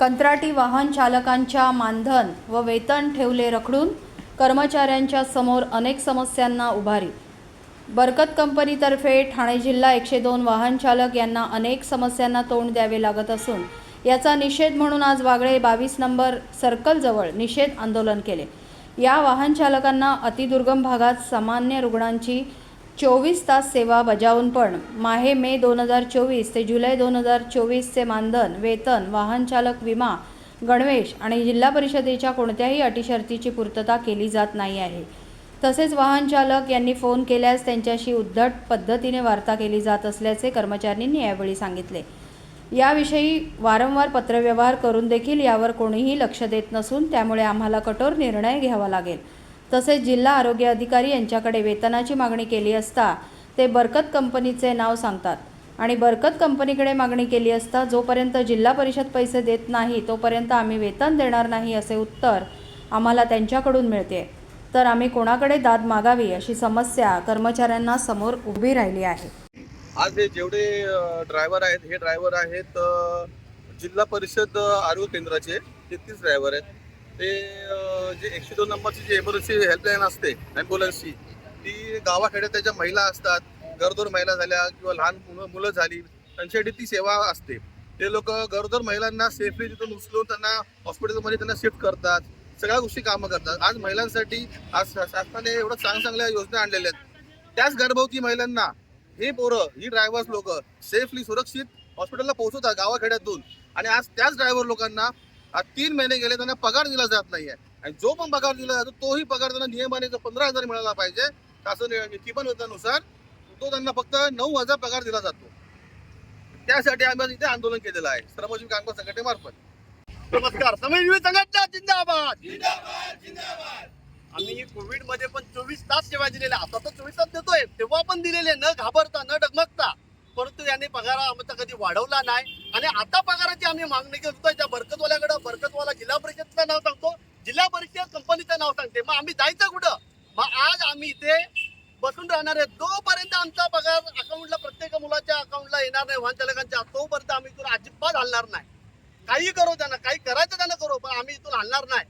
कंत्राटी वाहन चालकांच्या मानधन व वेतन ठेवले रखडून कर्मचाऱ्यांच्या समोर अनेक समस्यांना उभारी. बरकत कंपनीतर्फे ठाणे जिल्हा एकशे दोन वाहन चालक यांना अनेक समस्यांना तोंड द्यावे लागत असून याचा निषेध म्हणून आज वागळे बावीस नंबर सर्कलजवळ निषेध आंदोलन केले. या वाहन चालकांना अतिदुर्गम भागात सामान्य रुग्णांची चोवीस तास सेवा बजावून पण माहे मे दोन हजार चोवीस ते जुलै दोन हजार चोवीसचे मानधन वेतन वाहनचालक विमा गणवेश आणि जिल्हा परिषदेच्या कोणत्याही अटीशर्तीची पूर्तता केली जात नाही आहे. तसेच वाहनचालक यांनी फोन केल्यास त्यांच्याशी उद्धट पद्धतीने वार्ता केली जात असल्याचे कर्मचाऱ्यांनी यावेळी सांगितले. याविषयी वारंवार पत्रव्यवहार करून देखील यावर कोणीही लक्ष देत नसून त्यामुळे आम्हाला कठोर निर्णय घ्यावा लागेल. तसेच जिल्हा आरोग्य अधिकारी यांच्याकडे वेतनाची मागणी केली असता ते बरकत कंपनीचे नाव सांगतात. आणि बरकत कंपनीकडे मागणी केली असता जोपर्यंत जिल्हा परिषद पैसे देत नाही तोपर्यंत आम्ही वेतन देणार नाही असे उत्तर आम्हाला त्यांच्याकडून मिळते. तर आम्ही कोणाकडे दाद मागावी अशी समस्या कर्मचाऱ्यांना समोर उभी राहिली आहे. आज हे जेवढे ड्रायव्हर आहेत हे ड्रायव्हर आहेत जिल्हा परिषद आरोग्य केंद्राचे तेहतीस ड्रायव्हर आहेत. ते जे एकशे दोन नंबरची जी एमर्जन्सी हेल्पलाईन असते ॲम्ब्युलन्सची ती गावाखेड्यात त्याच्या महिला असतात गरोदर महिला झाल्या किंवा लहान मुलं मुलं झाली त्यांच्यासाठी ती सेवा असते. ते लोक गरोदर महिलांना सेफली तिथून उचलून त्यांना हॉस्पिटलमध्ये त्यांना शिफ्ट करतात सगळ्या गोष्टी कामं करतात. आज महिलांसाठी आज शासनाने एवढं चांगल्या चांगल्या योजना आणलेल्या आहेत. त्याच गर्भवती महिलांना हे पोरं ही ड्रायव्हर्स लोक सेफली सुरक्षित हॉस्पिटलला पोहोचवतात गावाखेड्यातून. आणि आज त्याच ड्रायव्हर लोकांना आज तीन महिने गेले त्यांना पगार दिला जात नाहीये. आणि जो पण पगार दिला जातो तोही पगार त्यांना नियमाने जो पंधरा हजार मिळाला पाहिजे शासन किमान तो त्यांना फक्त नऊ हजार पगार दिला जातो. त्यासाठी आम्ही इथे आंदोलन केलेलं आहे. श्रमजीवी कामगार संघटनेमार्फत. नमस्कार. श्रमजीवी संघटना जिंदाबाद. आम्ही कोविडमध्ये पण चोवीस तास सेवा दिलेल्या आता तर चोवीस तास देतोय. तेव्हा पण दिलेले न घाबरता न डगमगता. परंतु याने पगार आमचा कधी वाढवला नाही. आणि आता पगाराची आम्ही मागणी करतोय त्या बरकतवाल्याकडे बरकतवाला जिल्हा परिषदचं नाव सांगतो. जिल्हा परिषद कंपनीचं नाव सांगते. मग आम्ही जायचं कुठं? मग आज आम्ही इथे बसून राहणार आहे. जोपर्यंत आमचा पगार अकाउंटला प्रत्येक मुलाच्या अकाउंटला येणार नाही वाहन चालकांच्या तोपर्यंत आम्ही इथून अजिबात हलणार नाही. काही करो त्यांना काही करायचं त्यांना करो पण आम्ही इथून हलणार नाही.